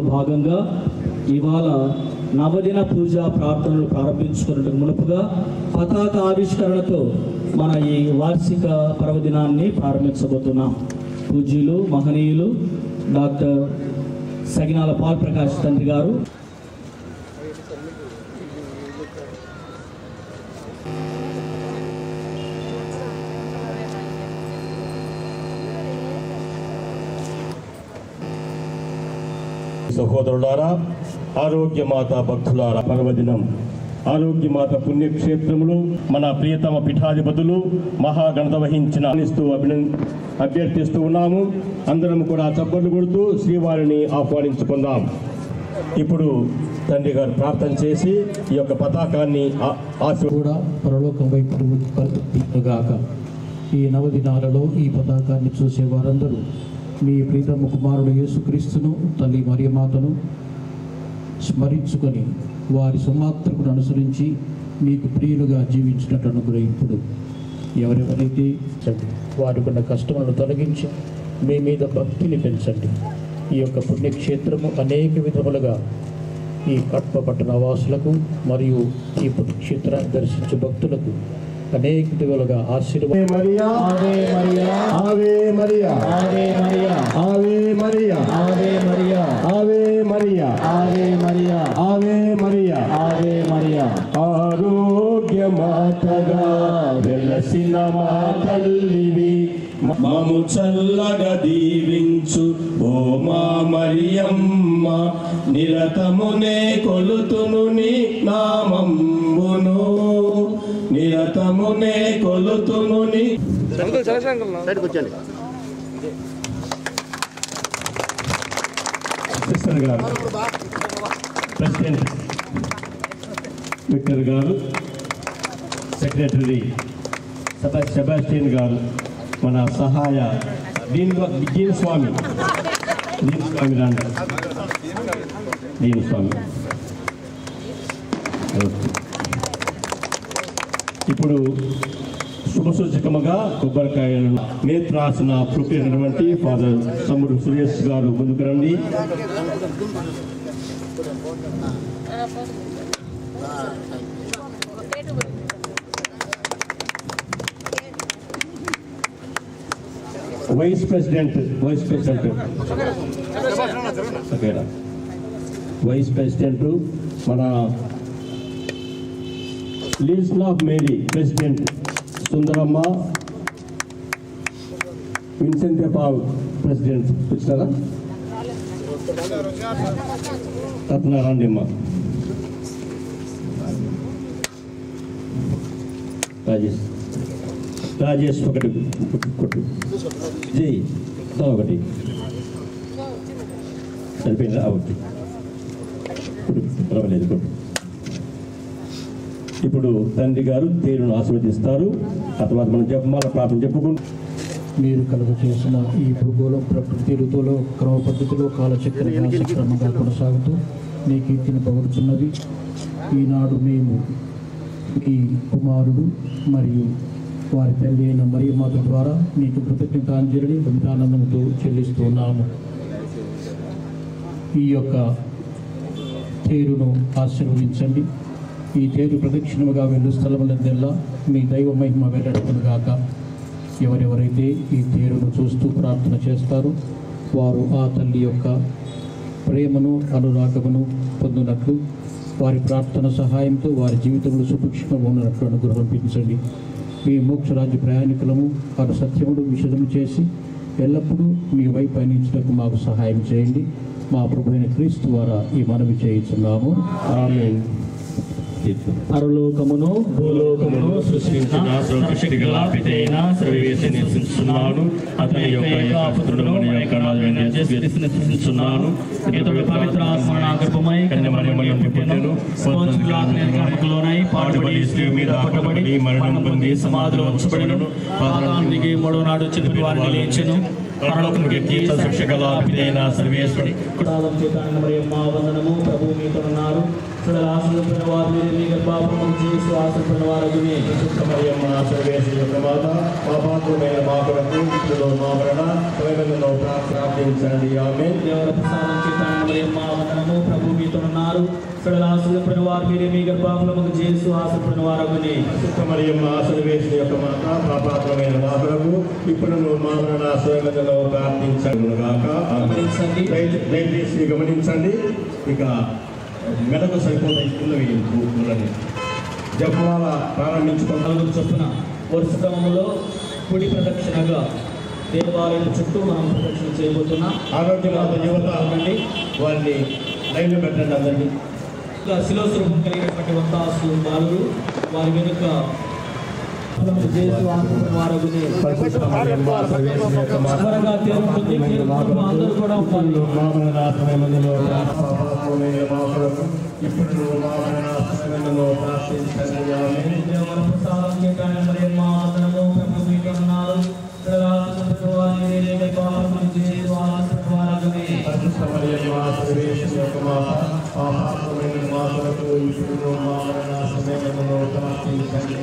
భాగంగా ఇవాళ నవదిన పూజ ప్రార్థనలు ప్రారంభించుకున్నట్టు మునుపుగా పతాక ఆవిష్కరణతో మన ఈ వార్షిక పర్వదినాన్ని ప్రారంభించబోతున్నాం. పూజ్యులు మహనీయులు డాక్టర్ సగినాల పాల్ ప్రకాష్ తండ్రి గారు సహోదరులారా ఆరోగ్యమాత భక్తులారా పర్వదినం. ఆరోగ్యమాత పుణ్యక్షేత్రములు మన ప్రియతమ పీఠాధిపతులు మహాగణత వహించిన ఆహ్వానిస్తూ అభిన అభ్యర్థిస్తూ ఉన్నాము. అందరం కూడా చప్పట్లు కొడుతూ శ్రీవారిని ఆహ్వానించుకుందాం. ఇప్పుడు తండ్రి గారు ప్రార్థన చేసి ఈ యొక్క పతాకాన్ని ఆ- కూడా పరలోకం వైపు గాక ఈ నవదినాలలో ఈ పతాకాన్ని చూసే వారందరూ మీ ప్రీతమ కుమారుడు యేసుక్రీస్తును తల్లి మరియమాతను స్మరించుకొని వారి సుమాత్రకును అనుసరించి మీకు ప్రియులుగా జీవించినట్టు అనుగ్రహింపుడు. ఎవరెవరైతే వారికున్న కష్టములను తొలగించి మీ మీద భక్తిని పెంచండి. ఈ యొక్క పుణ్యక్షేత్రము అనేక విధములుగా ఈ కట్ప పట్టణ వాసులకు మరియు ఈ పుణ్యక్షేత్రాన్ని దర్శించే భక్తులకు అనేక దివులుగా ఆరోగ్యమాతగా మము చల్లగా దీవించు ఓ మా మరియమ్మ నిరతమునే కొలుతును నీ నామంబును నిరతమునే కొలుతును నీ. సిస్టర్ గారు. ప్రెసిడెంట్. విక్టర్ గారు. సెక్రటరీ సెబా సెబాస్టియన్ గారు. మన సహాయ దీన్ దీన్ స్వామి దీన్ స్వామి రాండి. దీన్ స్వామి ఓకే. ఇప్పుడు శుభసూచకముగా కొబ్బరికాయలను నేత్రాసన ప్రొక్కినటువంటి ఫాదర్ తమ్ముడు సురేష్ గారు ముందుకు రండి. వైస్ ప్రెసిడెంట్ వైస్ ప్రెసిడెంట్ ఓకేనా వైస్ ప్రెసిడెంట్ మన Legion of Mary president Sundaramma Vincent Paul president వచ్చినారా రత్నారాయణమ్మ రాజేష్ రాజేష్ ఒకటి కొట్టు జై దా ఒకటి సరిపోయిందా ఒకటి కొట్టు. పర్వాలేదు కొట్టు ఇప్పుడు తండ్రి గారు తేరును ఆశీర్వదిస్తారు. ఆ తర్వాత మనం జపమాల ప్రార్థన చెప్పుకుంటూ మీరు కలుగ చేసిన ఈ భూగోళం ప్రకృతి ఋతువులో క్రమ పద్ధతిలో కాలచక్రంగా కొనసాగుతూ మీ కీర్తిని పగుడుతున్నది ఈనాడు మేము మీ కుమారుడు మరియు వారి తల్లి అయిన మరియమాత ద్వారా మీకు కృతజ్ఞతాంజలిని భక్తానందంతో చెల్లిస్తున్నాము. ఈ యొక్క తేరును ఆశీర్వదించండి. ఈ తేరు ప్రదక్షిణముగా వెళ్ళు స్థలములందెల్లా మీ దైవ మహిమ వెల్లడుకును గాక. ఎవరెవరైతే ఈ తేరును చూస్తూ ప్రార్థన చేస్తారో వారు ఆ తల్లి యొక్క ప్రేమను అనురాగమును పొందినట్లు వారి ప్రార్థన సహాయంతో వారి జీవితంలో సుభిక్షంగా ఉన్నట్లు అనుగ్రహించండి మీ మోక్షరాజ్య ప్రయాణికులము వారు సత్యముడు విషదము చేసి ఎల్లప్పుడూ మీ వైపు పయనించడానికి మాకు సహాయం చేయండి. మా ప్రభు అయిన క్రీస్తు ద్వారా ఈ మనవి చేయించున్నాము. ఆమె ఆసీత్ పరలోకమును భూలోకమును సృష్టించిన సృష్టి గలాపితైన సర్వేసి అతని యొక్క ఏకాపుత్రుడు నివసించున్నాను ఇతడు పవిత్ర ఆత్మ గర్భమై స్త్రీ మీద పట్టబడి మరణం పొంది సమాధిలో పాదానికి మూడో నాడు చెప్పిన వారిని లేచెను. సర్వేశ్వరి ప్రభు మీతోన్నారు వారు మీరే మీ గర్భాపము చేసి ఆశ్రయించిన వారగునే. మరియమ్మ సర్వేశ్వరి యొక్క మాత పాపాత్మైన మా కొరకు ఇప్పుడు మా మరణ సమయంలో ప్రార్థించండి ఆమె దేవర ప్రసాదం చేత మరియమ్మ వందనము ప్రభు మీతో ఉన్నారు. చూడాలి ఆశ్రయించిన వారు మీరే మీ గర్భాపము చేసి ఆశ్రయించిన వారగునే. మరియమ్మ సర్వేశ్వరి యొక్క మాత పాపాత్మైన మా కొరకు ఇప్పుడు మా మరణ సమయంలో ప్రార్థించండి గమనించండి. దయ- దయచేసి గమనించండి. ఇక మెడకు సరిపోతాయి కింద వేయండి జపాల ప్రారంభించుకున్న నలుగురు చొప్పున వరుస క్రమంలో కుడి ప్రదక్షిణగా దేవాలయం చుట్టూ మనం ప్రదక్షిణ చేయబోతున్నాం ఆరోగ్యమాత యువత అండి వారిని లైన్లో పెట్టండి అందరినీ ఇంకా శిలో కలిగినటువంటి వంతాసు బాలురు వారి వెనుక ఇప్పుడు మామూలు ప్రార్థించండి ఆమె దేవర ప్రసాదం చేయడానికి మరియమ్మ వందనము ప్రభు మీతో ఉన్నారు ప్రదాసుడు వారి మీరే పాపము చేసి వారగుని పరిశుద్ధ మరియమ్మ సర్వేశ్వరి యొక్క మాత పాపాత్మైన మా కొరకు ఇప్పుడు మరణ సమయంలో ప్రార్థించండి.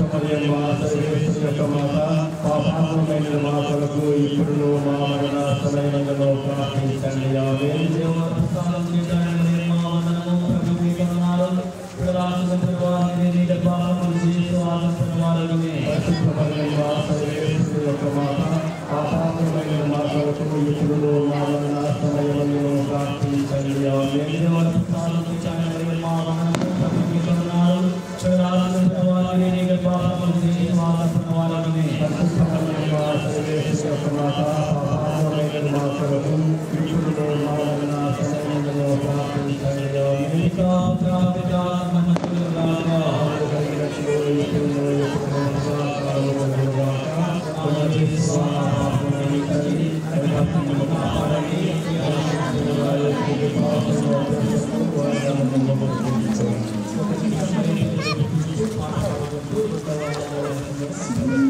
పరిశుద్ధ మరియమ్మ సర్వేశ్వరి యొక్క మాత పాపాత్మైన మా కొరకు ఇప్పుడు మా మరణ సమయంలో ప్రార్థించండి ఆమె పరిశుద్ధ మరియమ్మ సర్వేశ్వరి యొక్క మాత పాపాత్మైన మా కొరకు ఇప్పుడు మా మరణ సమయంలో ప్రార్థించండి ఆమె పరిశుద్ధ మరియమ్మ よろしくお願いします。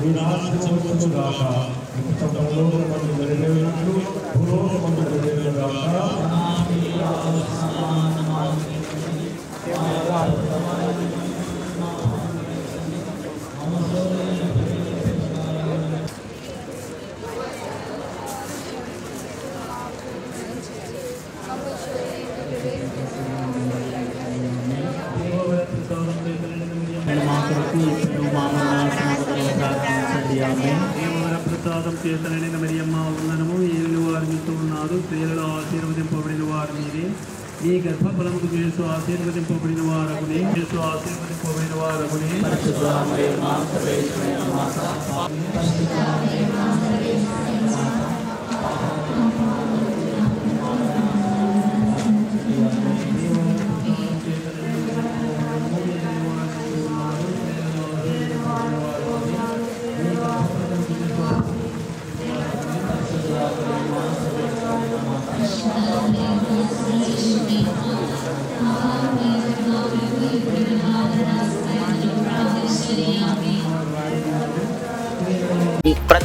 మీ రాజ్యం వచ్చును గాక ఇప్పుడు పరలోకమందు నెరవేరినట్లు భూలోకమందు నెరవేరును గాక మా ప్రసాదం చేతనైన మరియమ్మ వందనము. ఏళ్ళు వారు మీతో ఉన్నారు స్త్రీలలో ఆశీర్వదింపబడిన వారు మీరే. మీ గర్భఫలముకు చేసు ఆశీర్వదింపబడిన వారకుని చేసు ఆశీర్వదింపబడిన వారకుని